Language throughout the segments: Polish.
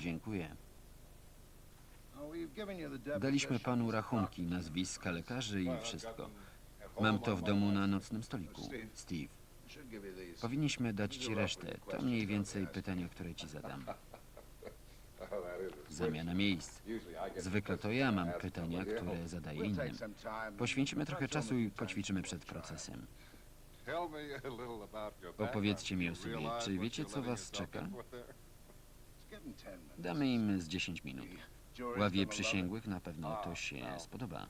Dziękuję. Daliśmy panu rachunki, nazwiska lekarzy i wszystko. Mam to w domu na nocnym stoliku. Steve, powinniśmy dać ci resztę. To mniej więcej pytania, które ci zadam. Zamiana miejsc. Zwykle to ja mam pytania, które zadaję innym. Poświęcimy trochę czasu i poćwiczymy przed procesem. Opowiedzcie mi o sobie. Czy wiecie, co was czeka? Damy im z 10 minut. Ławie przysięgłych na pewno to się spodoba.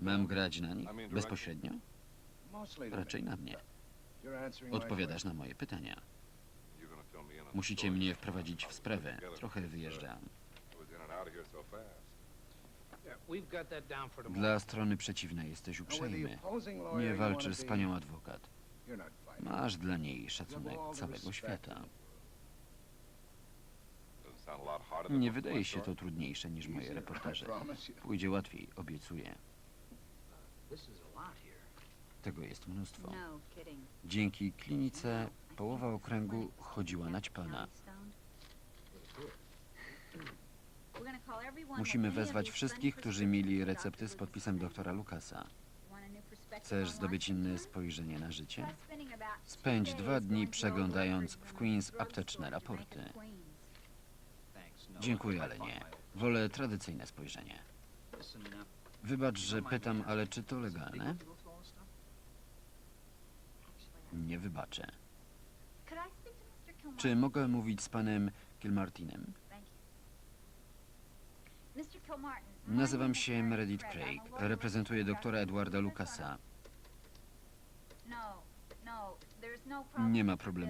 Mam grać na nich? Bezpośrednio? Raczej na mnie. Odpowiadasz na moje pytania. Musicie mnie wprowadzić w sprawę. Trochę wyjeżdżam. Dla strony przeciwnej jesteś uprzejmy. Nie walczysz z panią adwokat. Masz dla niej szacunek całego świata. Nie wydaje się to trudniejsze niż moje reportaże. Pójdzie łatwiej, obiecuję. Tego jest mnóstwo. No. Dzięki klinice połowa okręgu chodziła na ćpana. Musimy wezwać wszystkich, którzy mieli recepty z podpisem doktora Lukasa. Chcesz zdobyć inne spojrzenie na życie? Spędź dwa dni przeglądając w Queens apteczne raporty. Dziękuję, ale nie. Wolę tradycyjne spojrzenie. Wybacz, że pytam, ale czy to legalne? Nie wybaczę. Czy mogę mówić z panem Kilmartinem? Nazywam się Meredith Craig. Reprezentuję doktora Edwarda Lucasa. Nie ma problemu.